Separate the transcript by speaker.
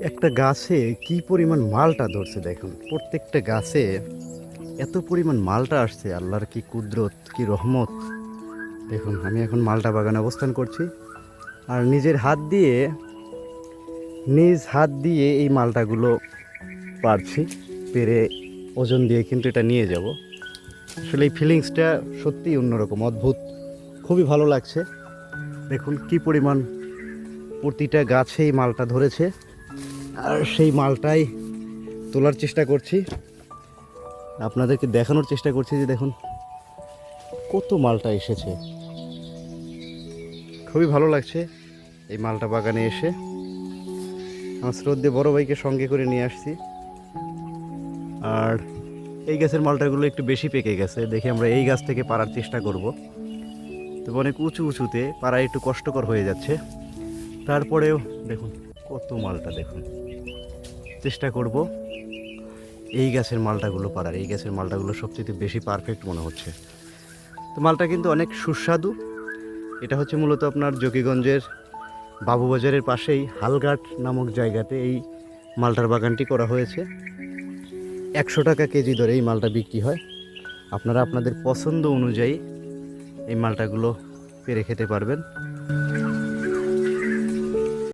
Speaker 1: একটা গাছে কি পরিমাণ মালটা ধরছে দেখুন। প্রত্যেকটা গাছে এত পরিমাণ মালটা আসছে, আল্লাহর কি কুদরত, কি রহমত। দেখুন, আমি এখন মালটা বাগানে অবস্থান করছি। আর নিজের হাত দিয়ে, নিজ হাত দিয়ে এই মালটাগুলো পারছি, পেরে ওজন দিয়ে কিন্তু এটা নিয়ে যাব। আসলে এই ফিলিংসটা সত্যিই অন্যরকম, অদ্ভুত। খুবই ভালো লাগছে। দেখুন, কি পরিমাণ প্রতিটা গাছেই মালটা ধরেছে। আর সেই মালটাই তোলার চেষ্টা করছি। আপনাদেরকে দেখানোর চেষ্টা করছি যে দেখুন, কত মালটা এসেছে। খুবই ভালো লাগছে এই মালটা বাগানে এসে। আমার শ্রদ্ধে বড় ভাইকে সঙ্গে করে নিয়ে আসছি। আর এই গাছের মালটাগুলো একটু বেশি পেকে গেছে। দেখে আমরা এই গাছ থেকে পাড়ার চেষ্টা করব। তবে অনেক উঁচু উঁচুতে পারা একটু কষ্টকর হয়ে যাচ্ছে। তারপরেও দেখুন, কত মালটা দেখুন। চেষ্টা করব এই গাছের মালটাগুলো পারার এই গাছের মালটাগুলো সবচেয়ে বেশি পারফেক্ট মনে হচ্ছে। তো মালটা কিন্তু অনেক সুস্বাদু। এটা হচ্ছে মূলত আপনার জকিগঞ্জের বাবুবাজারের পাশেই হালঘাট নামক জায়গাতে এই মালটার বাগানটি করা হয়েছে। একশো টাকা কেজি দরে এই মালটা বিক্রি হয়। আপনারা আপনাদের পছন্দ অনুযায়ী এই মালটাগুলো পেরে খেতে পারবেন।